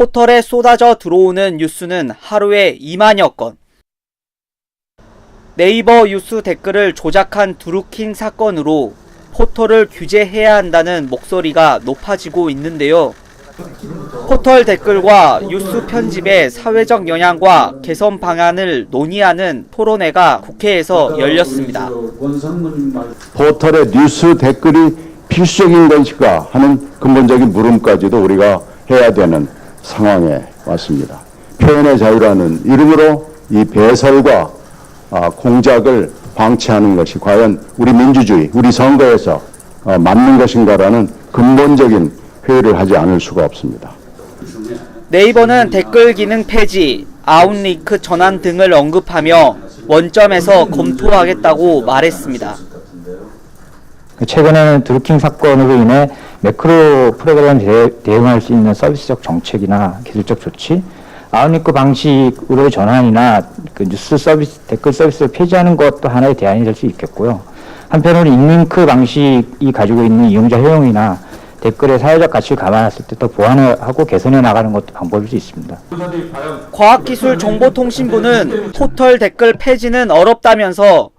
포털에 쏟아져 들어오는 뉴스는 하루에 2만여 건. 네이버 뉴스 댓글을 조작한 드루킹 사건으로 포털을 규제해야 한다는 목소리가 높아지고 있는데요. 포털 댓글과 뉴스 편집의 사회적 영향과 개선 방안을 논의하는 토론회가 국회에서 열렸습니다. 포털에 뉴스 댓글이 필수적인 것일까 하는 근본적인 물음까지도 우리가 해야 되는 상황에 왔습니다. 표현의 자유라는 이름으로 이 배설과 아, 공작을 방치하는 것이 과연 우리 민주주의, 우리 선거에서 어, 맞는 것인가라는 근본적인 회의를 하지 않을 수가 없습니다. 네이버는 댓글 기능 폐지, 아웃링크 전환 등을 언급하며 원점에서 검토하겠다고 말했습니다. 최근에는 드루킹 사건으로 인해 매크로 프로그램 대, 대응할 수 있는 서비스적 정책이나 기술적 조치, 아웃링크 방식으로의 전환이나 그 뉴스 서비스, 댓글 서비스를 폐지하는 것도 하나의 대안이 될 수 있겠고요. 한편으로 인링크 방식이 가지고 있는 이용자 효용이나 댓글의 사회적 가치를 감안했을 때 더 보완하고 개선해 나가는 것도 방법일 수 있습니다. 과학기술정보통신부는 포털 댓글 폐지는 어렵다면서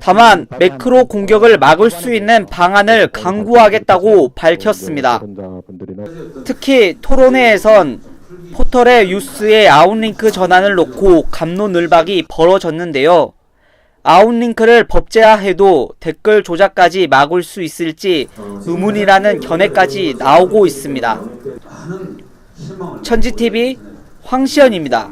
다만 매크로 공격을 막을 수 있는 방안을 강구하겠다고 밝혔습니다. 특히 토론회에선 포털의 뉴스의 아웃링크 전환을 놓고 감론을박이 벌어졌는데요. 아웃링크를 법제화해도 댓글 조작까지 막을 수 있을지 의문이라는 견해까지 나오고 있습니다. 천지TV 황시연입니다.